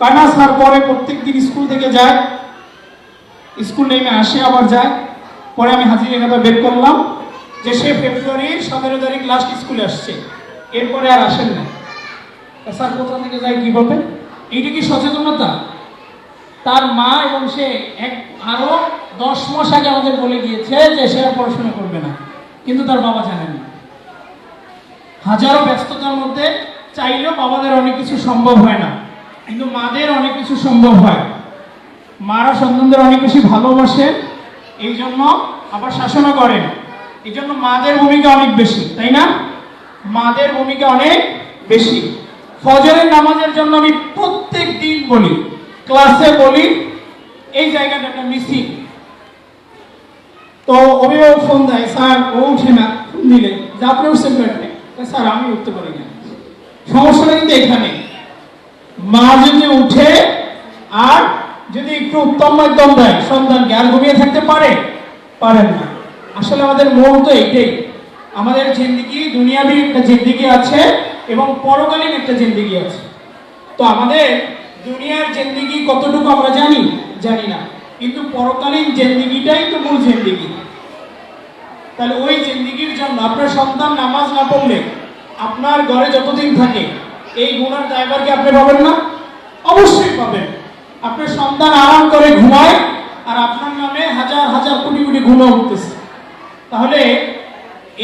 কানা স্যার পরে প্রত্যেক দিন স্কুল থেকে যায়। স্কুল নেমে আসে, আবার যায়। পরে আমি হাজির খাতা বের করলাম যে সে ফেব্রুয়ারির সতেরো তারিখ লাস্ট স্কুলে আসছে। এরপরে আর আসেন না। স্যার কোথা থেকে যায়, কি বলবেন এইটা কি সচেতনতা? তার মা এবং সে এক, আরও দশ মাস আগে আমাদের বলে গিয়েছে যে সে আর পড়াশোনা করবে না। কিন্তু তার বাবা জানেন হাজারো ব্যস্ততার মধ্যে চাইলেও বাবাদের অনেক কিছু সম্ভব হয় না। কিন্তু মাদের অনেক কিছু সম্ভব হয়। মারা সন্তানদের অনেক বেশি ভালোবাসেন এই জন্য আবার শাসনও করেন। এই জন্য মাদের ভূমিকা অনেক বেশি, তাই না? মাদের ভূমিকা অনেক বেশি। ফজরের নামাজের জন্য আমি প্রত্যেক দিন বলি, ক্লাসে বলি, এই জায়গাটা একটা মিসিং। তো অভিভাবক ফোন দেয়, স্যার, ও উঠে না, ফোন দিলে, যে আপনি উঠছেন স্যার, আমি উঠতে পারি না। সমস্যাটা কিন্তু এখানে। মা যদি উঠে আর যদি একটু উত্তম মাধ্যম দেয়, সন্তানকে, আর ঘুমিয়ে থাকতে পারে? পারেন না। আসলে আমাদের মন তো এইটাই আমাদের জিন্দিগি দুনিয়াবি একটা জিন্দিগি আছে এবং পরকালীন একটা জিন্দিগি আছে। তো আমাদের দুনিয়ার জিন্দিগি কতটুকু আমরা জানি? জানি না। কিন্তু পরকালীন জিন্দিগিটাই তো মূল জিন্দিগি। তাহলে ওই জিন্দিগির জন্য আপনার সন্তান নামাজ না পড়লে আপনার ঘরে যতদিন থাকে এই গুণার ড্রাইভার কি আপনি পাবেন না? অবশ্যই পাবেন। আপনার সন্তান আরাম করে ঘুমায় আর আপনার নামে হাজার হাজার কোটি কোটি গুণা উঠতেছে তাহলে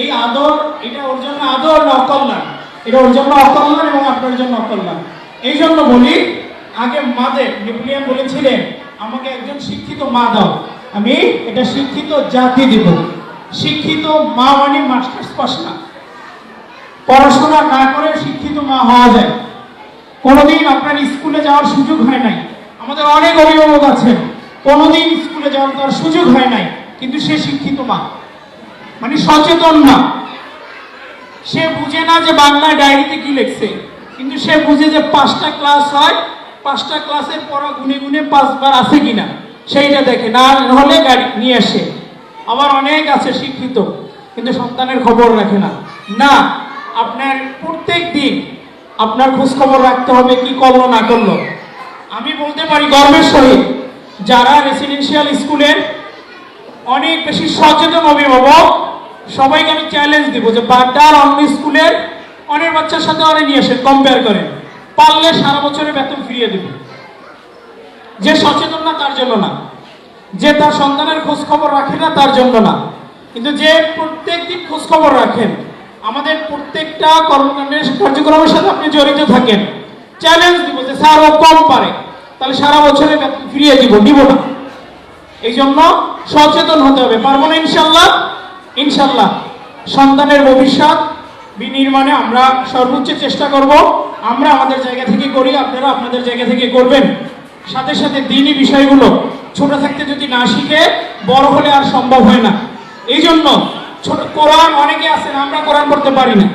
এই আদর, এটা ওর জন্য আদর না অকল্যাণ? এটা ওর জন্য অকল্যাণ এবং আপনার জন্য অকল্যাণ? এই জন্য বলি, আগে মাদের নেপোলিয়ান বলেছিলেন, আমাকে একজন শিক্ষিত মা দাও। আমি এটা শিক্ষিত জাতি দিব। শিক্ষিত মা মানে মাস্টার্স পাস না। পড়াশোনা না করে শিক্ষিত হওয়া যায়। কোনোদিন আপনার স্কুলে যাওয়ার সুযোগ হয় নাই। আমাদের অনেক অভিভাবক আছেন। কোনোদিন স্কুলে যাওয়ার তার সুযোগ হয় নাই। কিন্তু সে শিক্ষিত মা। মানে সচেতন না সে বুঝে না যে বাংলায় ডায়েরিতে কি লিখছে। কিন্তু সে বুঝে যে পাঁচটা ক্লাস হয়, পাঁচটা ক্লাসের পড়া গুনে গুনে পাঁচবার আছে কিনা, সেইটা দেখে। না হলে গাড়ি নিয়ে আসে। আবার অনেক আছে শিক্ষিত, কিন্তু সন্তানের খবর রাখে না। না, আপনার প্রত্যেক দিন আপনার খোঁজ খবর রাখতে হবে, কি করল, না করল। আমি বলতে পারি, গর্বের সহিত, যারা রেসিডেন্সিয়াল স্কুলের অনেক বেশি সচেতন অভিভাবক সবাইকে আমি চ্যালেঞ্জ দিব যে বাড্ডার অন্য স্কুলের অনেক বাচ্চার সাথে অনেক নিয়ে আসেন কম্পেয়ার করেন। পারলে সারা বছরের বেতন ফিরিয়ে দেবে। যে সচেতন না, তার জন্য না। যে তার সন্তানের খোঁজ খবর রাখে না, তার জন্য না। কিন্তু যে প্রত্যেক দিন খোঁজ খবর রাখেন আমাদের প্রত্যেকটা কর্মকাণ্ডের কার্যক্রমের সাথে আপনি জড়িত থাকেন। চ্যালেঞ্জ দিব যে স্যার ও কম পারে। তাহলে সারা বছরে ফিরিয়ে দিব দিব না। এই জন্য সচেতন হতে হবে। পারব না ইনশাল্লাহ? ইনশাল্লাহ। সন্তানের ভবিষ্যৎ বিনির্মাণে আমরা সর্বোচ্চ চেষ্টা করব। আমরা আমাদের জায়গা থেকে করি, আপনারা আপনাদের জায়গা থেকে করবেন। সাথে সাথে দিনই বিষয়গুলো। ছোট থাকতে যদি না শিখে, বড় হলে আর সম্ভব হয় না। এই জন্য ছোট কোরআন অনেকে আছেন, আমরা কোরআন পড়তে পারি না।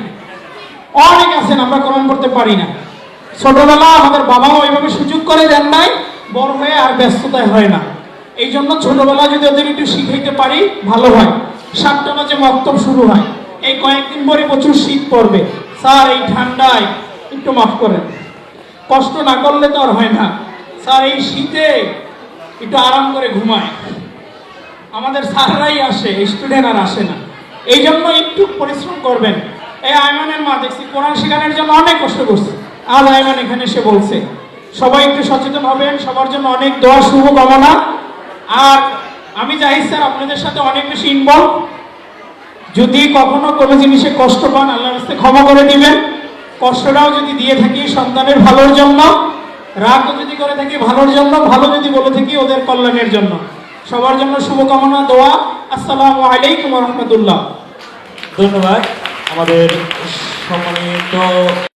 অনেক আছেন, আমরা কোরআন পড়তে পারি না। ছোটবেলা আমাদের বাবাও ওইভাবে সুযোগ করে দেন নাই, বড় হয়ে আর ব্যস্ততায় হয় না। এই জন্য ছোটবেলা যদি ওদের একটু শিখাইতে পারি, ভালো হয়। সাতটা বাজে মক্তব শুরু হয়। এই কয়েকদিন পরে প্রচুর শীত পড়বে। স্যার, এই ঠান্ডায় একটু মাফ করেন। কষ্ট না করলে তো আর হয় না। স্যার, এই শীতে একটু আরাম করে ঘুমায়। আমাদের স্যাররাই আসে স্টুডেন্ট আর আসে না। এই জন্য একটু পরিশ্রম করবেন। এই আয়মানের মা দেখছি কোরআন শেখানোর জন্য অনেক কষ্ট করছে। আজ আয়মান এখানে এসে বলছে, সবাই একটু সচেতন হবেন, সবার জন্য অনেক দোয়া, শুভ কামনা। আর আমি চাই স্যার আপনাদের সাথে অনেক বেশি ইনভলভ যদি কখনো কোনো জিনিসে কষ্ট পান, আল্লাহর রাস্তে ক্ষমা করে দিবেন। কষ্টটাও যদি দিয়ে থাকি সন্তানের ভালোর জন্য, রাগও যদি করে থাকি ভালোর জন্য, ভালো যদি বলে থাকি ওদের কল্যাণের জন্য। সবার জন্য শুভকামনা দোয়া। আসসালামু আলাইকুম রহমতুল্লাহ। ধন্যবাদ। আমাদের সম্মানিত